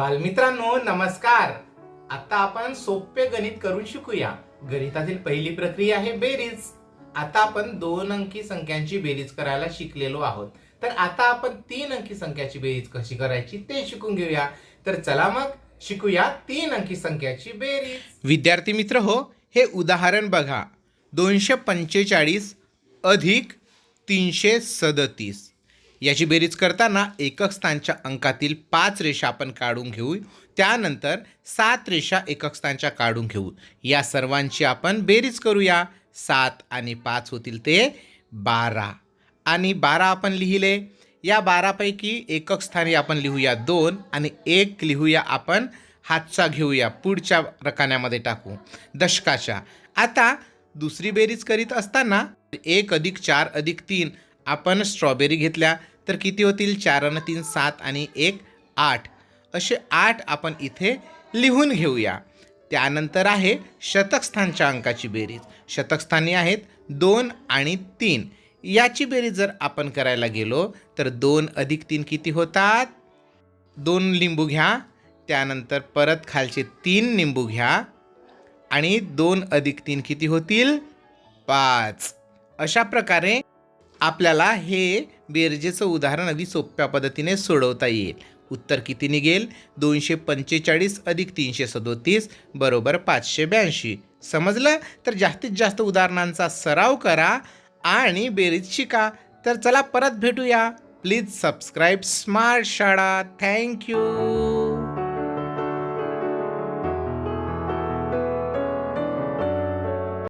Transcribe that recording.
बालमित्रांनो नमस्कार. आता आपण सोपे गणित करून शिकूया. गणितातील पहिली प्रक्रिया आहे बेरीज. आता आपण दोन अंकी संख्यांची बेरीज करायला शिकलेलो आहोत. तर आता आपण तीन अंकी संख्याची बेरीज कशी करायची ते शिकून घेऊया. तर चला मग शिकूया तीन अंकी संख्याची बेरीज. विद्यार्थी मित्र हो हे उदाहरण बघा. दोनशे पंचेचाळीस अधिक तीनशे सदतीस. याची बेरीज करताना एकक स्थानच्या अंकातील पाच रेषा आपण काढून घेऊ. त्यानंतर सात रेषा एकक स्थानच्या काढून घेऊ. या सर्वांची आपण बेरीज करूया. सात आणि पाच होतील ते बारा. आणि बारा आपण लिहिले. या बारापैकी एकक स्थानी आपण लिहूया दोन आणि एक लिहूया आपण. हातचा घेऊया. पुढच्या रकान्यामध्ये टाकू. दशकाच्या. आता दुसरी बेरीज करीत असताना एक अधिक चार अधिक तीन आपण स्ट्रॉबेरी घेतल्या तर किती होतील? चार आणि तीन सात आणि एक आठ. असे आठ आपण इथे लिहून घेऊया. त्यानंतर आहे शतकस्थानच्या अंकाची बेरीज. शतकस्थानी आहेत दोन आणि तीन. याची बेरीज जर आपण करायला गेलो तर दोन अधिक तीन किती होतात? दोन लिंबू घ्या. त्यानंतर परत खालचे तीन लिंबू घ्या. आणि दोन अधिक तीन किती होतील? पाच. अशा प्रकारे आपल्याला हे बेरजेचं उदाहरण अगदी सोप्या पद्धतीने सोडवता येईल. उत्तर किती निघेल? दोनशे पंचेचाळीस अधिक तीनशे सदोतीस बरोबर पाचशे ब्याऐंशी. समजलं? तर जास्तीत जास्त उदाहरणांचा सराव करा आणि बेरीज शिका. तर चला परत भेटूया. प्लीज सबस्क्राईब स्मार्ट शाळा. Thank you.